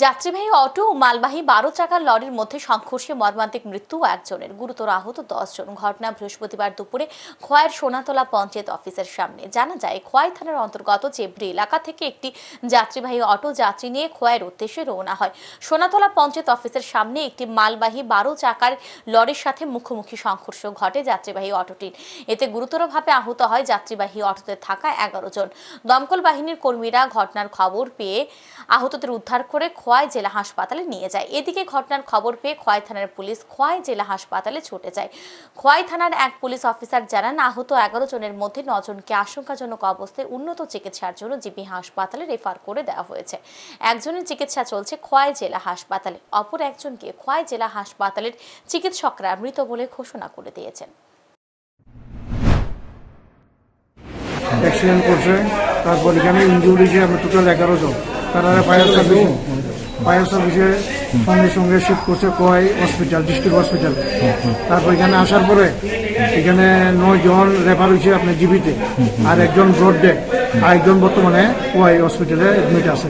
যাত্রীবাহী অটো ও মালবাহী বারো চাকার লরির মধ্যে সংঘর্ষে মর্মান্তিক মৃত্যু একজনের। গুরুতর আহত দশজন। ঘটনা বৃহস্পতিবার দুপুরে খোয়াইয়ের সোনাতলা পঞ্চায়েত অফিসের সামনে। জানা যায়, খোয়াই থানার অন্তর্গত চেবরি এলাকা থেকে একটি যাত্রীবাহী অটো যাত্রী নিয়ে খোয়াইয়ের উদ্দেশ্যে রওনা হয়। সোনাতলা পঞ্চায়েত অফিসের সামনে একটি মালবাহী বারো চাকার লরির সাথে মুখোমুখি সংঘর্ষ ঘটে যাত্রীবাহী অটোটির। এতে গুরুতরভাবে আহত হয় যাত্রীবাহী অটোতে থাকা এগারো জন। দমকল বাহিনীর কর্মীরা ঘটনার খবর পেয়ে আহতদের উদ্ধার করে খোয়াই জেলা হাসপাতালে নিয়ে যায়। এদিকে ঘটনার খবর পেয়ে খোয়াই থানার পুলিশ খোয়াই জেলা হাসপাতালে ছুটে যায়। খোয়াই থানার এক পুলিশ অফিসার জানান, আহত এগারো জনের মধ্যে নজনকে আশঙ্কাজনক অবস্থায় উন্নত চিকিৎসার জন্য জিবি হাসপাতালে রেফার করে দেওয়া হয়েছে। একজনের চিকিৎসা চলছে খোয়াই জেলা হাসপাতালে। অপর একজনকে খোয়াই জেলা হাসপাতালের চিকিৎসকরা মৃত বলে ঘোষণা করে দিয়েছেন। অ্যাক্সিডেন্ট করছে, তারপর এখানে ইঞ্জুরি যে আমরা টোটাল এগারো জন, তারা ফায়ার সার্ভিস ফায়ার সার্ভিসে সঙ্গে সঙ্গে শিফট করছে কয় হসপিটাল ডিস্ট্রিক্ট হসপিটাল তারপর এখানে আসার পরে এখানে নয় জন রেফার হয়েছে আপনার জিবিতে আর একজন ব্রড ডে আর একজন বর্তমানে কোয়াই হসপিটালে অ্যাডমিট আছে।